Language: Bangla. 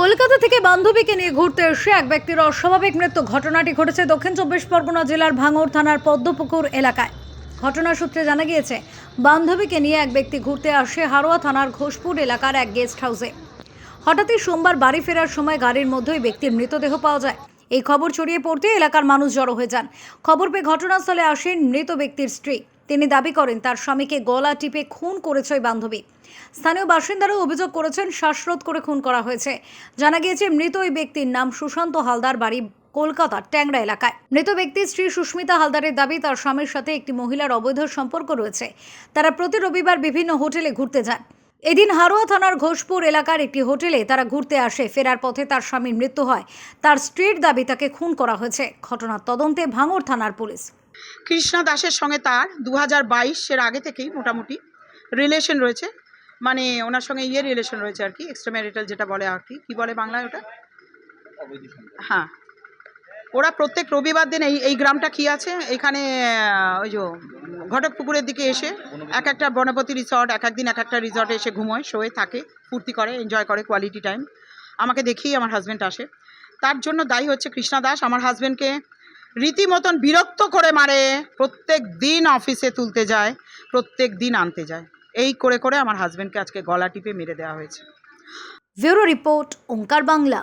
কলকাতা থেকে বান্ধবীকে নিয়ে ঘুরতে এসে এক ব্যক্তির অস্বাভাবিক মৃত্যু। ঘটনাটি ঘটেছে দক্ষিণ চব্বিশ পরগনা জেলার ভাঙড় থানার পদ্মপুকুর এলাকায়। ঘটনা সূত্রে জানা গিয়েছে, বান্ধবীকে নিয়ে এক ব্যক্তি ঘুরতে আসে হারোয়া থানার ঘোষপুর এলাকার এক গেস্ট হাউসে। হঠাৎই সোমবার বাড়ি ফেরার সময় গাড়ির মধ্যে ওই ব্যক্তির মৃতদেহ পাওয়া যায়। এই খবর ছড়িয়ে পড়তে এলাকার মানুষ জড়ো হয়ে যান। খবর পেয়ে ঘটনাস্থলে আসেন মৃত ব্যক্তির স্ত্রী। তিনি দাবি করেন, তার স্বামীকে গলা টিপে খুন করেছে ওই বান্ধবী। স্থানীয় বাসিন্দারাও অভিযোগ করেছেন, শ্বাসরোধ করে খুন করা হয়েছে। জানা গিয়েছে, মৃত ওই ব্যক্তির নাম সুশান্ত হালদার, বাড়ি কলকাতার ট্যাংরা এলাকায়। মৃত ব্যক্তির স্ত্রী সুস্মিতা হালদারের দাবি, তার স্বামীর সাথে একটি মহিলার অবৈধ সম্পর্ক রয়েছে। তারা প্রতি রবিবার বিভিন্ন হোটেলে ঘুরতে যান। এদিন হারোয়া থানার ঘোষপুর এলাকার একটি হোটেলে তারা ঘুরতে আসে। ফেরার পথে তার স্বামীর মৃত্যু হয়। তার স্ত্রীর দাবি, তাকে খুন করা হয়েছে। ঘটনার তদন্তে ভাঙড় থানার পুলিশ। কৃষ্ণা দাসের সঙ্গে তার দু হাজার বাইশের আগে থেকেই মোটামুটি রিলেশন রয়েছে। মানে ওনার সঙ্গে ইয়ে রিলেশন রয়েছে আর কি এক্সট্রা ম্যারিটাল যেটা বলে আর কি। কী বলে বাংলায় ওটা? হ্যাঁ। ওরা প্রত্যেক রবিবার দিন এই এই গ্রামটা কি আছে? এখানে ওই যে ঘটক পুকুরের দিকে এসে এক একটা বনপতি রিসর্ট এক একদিন এক একটা রিসর্টে এসে ঘুমোয়, শোয়ে থাকে, ফুর্তি করে এনজয় করে কোয়ালিটি টাইম আমাকে দেখেই আমার হাজব্যান্ড আসে। তার জন্য দায়ী হচ্ছে কৃষ্ণা দাস। আমার হাজব্যান্ডকে রীতিমতন বিরক্ত করে মারে, প্রত্যেক দিন অফিসে তুলতে যায়, প্রত্যেক দিন আনতে যায়। এই করে করে আমার হাজব্যান্ডকে আজকে গলা টিপে মেরে দেওয়া হয়েছে। Bureau report, Onkar Bangla.